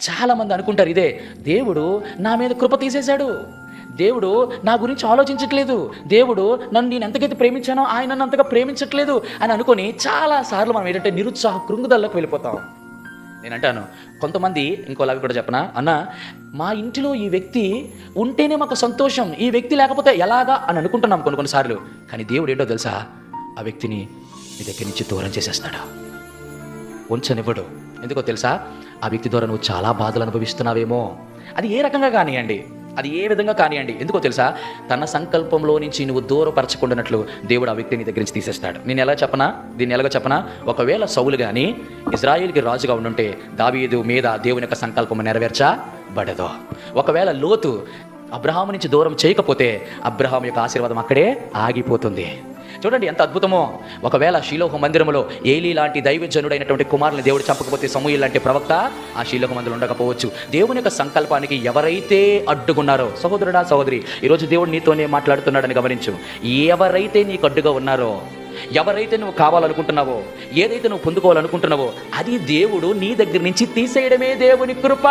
చాలామంది అనుకుంటారు ఇదే దేవుడు నా మీద కృప తీసేశాడు. దేవుడు నా గురించి ఆలోచించట్లేదు. దేవుడు నన్ను నేను ఎంతకైతే ప్రేమించానో ఆయన నన్ను అంతగా ప్రేమించట్లేదు అని అనుకొని చాలాసార్లు మనం ఏంటంటే నిరుత్సాహ కృంగుదల్లోకి వెళ్ళిపోతాం. నేను అంటాను కొంతమంది ఇంకోలాగా కూడా చెప్పనా? అన్న మా ఇంటిలో ఈ వ్యక్తి ఉంటేనే మాకు సంతోషం. ఈ వ్యక్తి లేకపోతే ఎలాగా? అని అనుకుంటున్నాం కొన్ని కొన్నిసార్లు కానీ దేవుడు ఏంటో తెలుసా? ఆ వ్యక్తిని నీ దగ్గర నుంచి దూరం చేసేస్తాడు? ఉంచనివ్వడు. ఎందుకో తెలుసా? ఆ వ్యక్తి ద్వారా నువ్వు చాలా బాధలు అనుభవిస్తున్నావేమో. అది ఏ రకంగా కానివ్వండి అది ఏ విధంగా కానివ్వండి ఎందుకో తెలుసా? తన సంకల్పంలో నుంచి నువ్వు దూరపరచకుండానట్లు దేవుడు ఆ వ్యక్తిని దగ్గర నుంచి తీసేస్తాడు. నేను ఎలా చెప్పనా? దీన్ని ఎలాగో చెప్పనా? ఒకవేళ సౌలు కానీ ఇజ్రాయిల్కి రాజుగా ఉండుంటే దావీదు మీద దేవుని యొక్క సంకల్పం నెరవేర్చబడదు. ఒకవేళ లోతు అబ్రహాము నుంచి దూరం చేయకపోతే అబ్రహాం యొక్క ఆశీర్వాదం అక్కడే ఆగిపోతుంది. చూడండి ఎంత అద్భుతమో. ఒకవేళ శీలోహ మందిరంలో ఏలీ లాంటి దైవజనుడైనటువంటి కుమారుని దేవుడు చంపకపోతే సమూహ లాంటి ప్రవక్త ఆ శీలోహ మందిరం ఉండకపోవచ్చు. దేవుని యొక్క సంకల్పానికి ఎవరైతే అడ్డుకున్నారో సహోదరుడా సహోదరి ఈరోజు దేవుడు నీతోనే మాట్లాడుతున్నాడని గమనించు. ఎవరైతే నీకు అడ్డుగా ఉన్నారో ఎవరైతే నువ్వు కావాలనుకుంటున్నావో ఏదైతే నువ్వు పొందుకోవాలనుకుంటున్నావో అది దేవుడు నీ దగ్గర నుంచి తీసేయడమే దేవుని కృప.